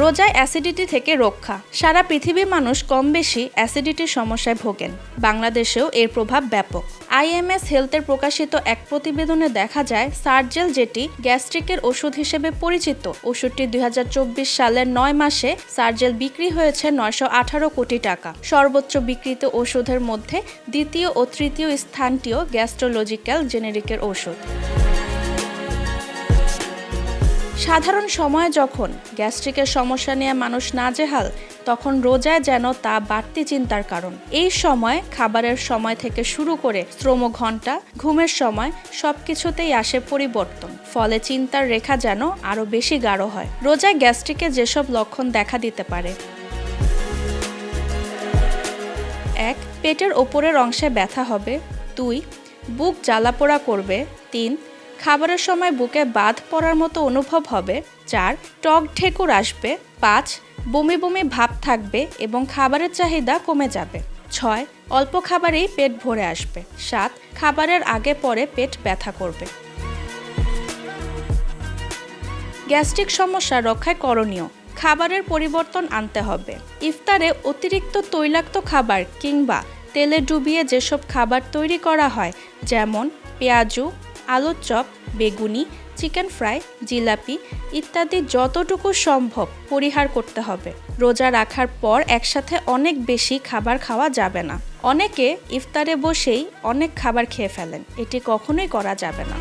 রোজায় অ্যাসিডিটি থেকে রক্ষা। সারা পৃথিবীর মানুষ কম বেশি অ্যাসিডিটির সমস্যায় ভোগেন। বাংলাদেশেও এর প্রভাব ব্যাপক। আইএমএস হেলথের প্রকাশিত এক প্রতিবেদনে দেখা যায়, সার্জেল যেটি গ্যাস্ট্রিকের ওষুধ হিসেবে পরিচিত, ওষুধটি দুই হাজার চব্বিশ সালের নয় মাসে সার্জেল বিক্রি হয়েছে নয়শো আঠারো কোটি টাকা। সর্বোচ্চ বিক্রিত ওষুধের মধ্যে দ্বিতীয় ও তৃতীয় স্থানটিও গ্যাস্ট্রোলজিক্যাল জেনেরিকের ওষুধ। সাধারণ সময়ে যখন গ্যাস্ট্রিকের সমস্যা নিয়ে মানুষ নাজেহাল, তখন রোজায় যেন তা বাড়তি চিন্তার কারণ। এই সময় খাবারের সময় থেকে শুরু করে শ্রম ঘণ্টা ঘুমের সময় সব কিছুতেই আসে পরিবর্তন। ফলে চিন্তার রেখা যেন আরও বেশি গাঢ় হয়। রোজায় গ্যাস্ট্রিকে যেসব লক্ষণ দেখা দিতে পারে। এক, পেটের ওপরের অংশে ব্যথা হবে। দুই, বুক জ্বালাপোড়া করবে। তিন খাবারের সময় বুকে বাঁধ পড়ার মতো অনুভব হবে চার টক ঢেকুর আসবে, পাঁচ, বমি বমি ভাব থাকবে এবং খাবারের চাহিদা কমে যাবে। ছয়, অল্প খাবারেই পেট ভরে আসবে। সাত, খাবারের আগে পরে পেট ব্যথা করবে। গ্যাস্ট্রিক সমস্যা রক্ষায় করণীয়। খাবারের পরিবর্তন আনতে হবে। ইফতারে অতিরিক্ত তৈলাক্ত খাবার কিংবা তেলে ডুবিয়ে যেসব খাবার তৈরি করা হয়, যেমন পেঁয়াজু আলুর চপ, বেগুনি, চিকেন ফ্রাই, জিলাপি ইত্যাদি যতটুকু সম্ভব পরিহার করতে হবে। রোজা রাখার পর একসাথে অনেক বেশি খাবার খাওয়া যাবে না। অনেকে ইফতারে বসেই অনেক খাবার খেয়ে ফেলেন। এটি কখনোই করা যাবে না।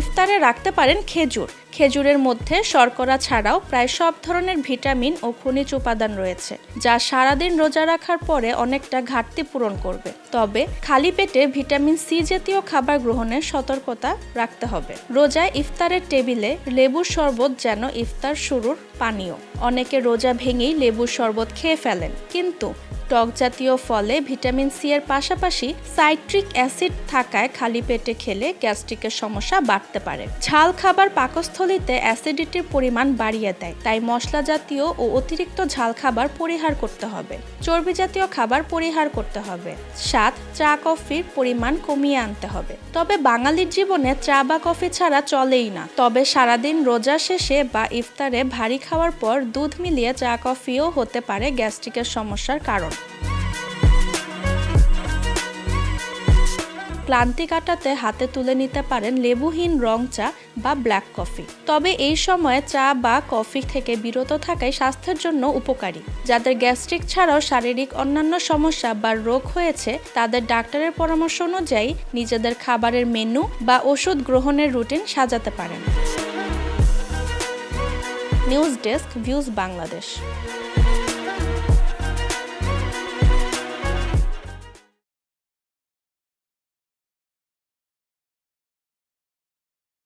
ইফতারে রাখতে পারেন খেজুর। খেজুরের মধ্যে শর্করা ছাড়াও প্রায় সব ধরনের ভিটামিন ও খনিজ উপাদান রয়েছে, যা সারাদিন রোজা রাখার পরে অনেকটা ঘাটতি পূরণ করবে। তবে খালি পেটে ভিটামিন সি জাতীয় খাবার গ্রহণের সতর্কতা রাখতে হবে। রোজায় ইফতারের টেবিলে লেবুর শরবত যেন ইফতার শুরুর পানীয়। অনেকে রোজা ভেঙেই লেবুর শরবত খেয়ে ফেলেন, কিন্তু টক জাতীয় ফলে ভিটামিন সি এর পাশাপাশি সাইট্রিক অ্যাসিড থাকায় খালি পেটে খেলে গ্যাস্ট্রিকের সমস্যা বাড়তে পারে। ঝাল খাবার পাকস্থলিতে অ্যাসিডিটির পরিমাণ বাড়িয়ে দেয়, তাই মশলা জাতীয় ও অতিরিক্ত ঝাল খাবার পরিহার করতে হবে। চর্বি জাতীয় খাবার পরিহার করতে হবে। সাত চা, কফির পরিমাণ কমিয়ে আনতে হবে। তবে বাঙালির জীবনে চা বা কফি ছাড়া চলেই না। তবে সারাদিন রোজা শেষে বা ইফতারে ভারী খাওয়ার পর দুধ মিলিয়ে চা, কফিও হতে পারে গ্যাস্ট্রিকের সমস্যার কারণ। ক্লান্তি কাটাতে হাতে তুলে নিতে পারেন লেবুহীন রং চা বা ব্ল্যাক কফি। তবে এই সময়ে চা বা কফি থেকে বিরত থাকাই স্বাস্থ্যের জন্য উপকারী। যাদের গ্যাস্ট্রিক ছাড়াও শারীরিক অন্যান্য সমস্যা বা রোগ হয়েছে, তাদের ডাক্তারের পরামর্শ অনুযায়ী নিজেদের খাবারের মেনু বা ওষুধ গ্রহণের রুটিন সাজাতে পারেন। News desk views Bangladesh.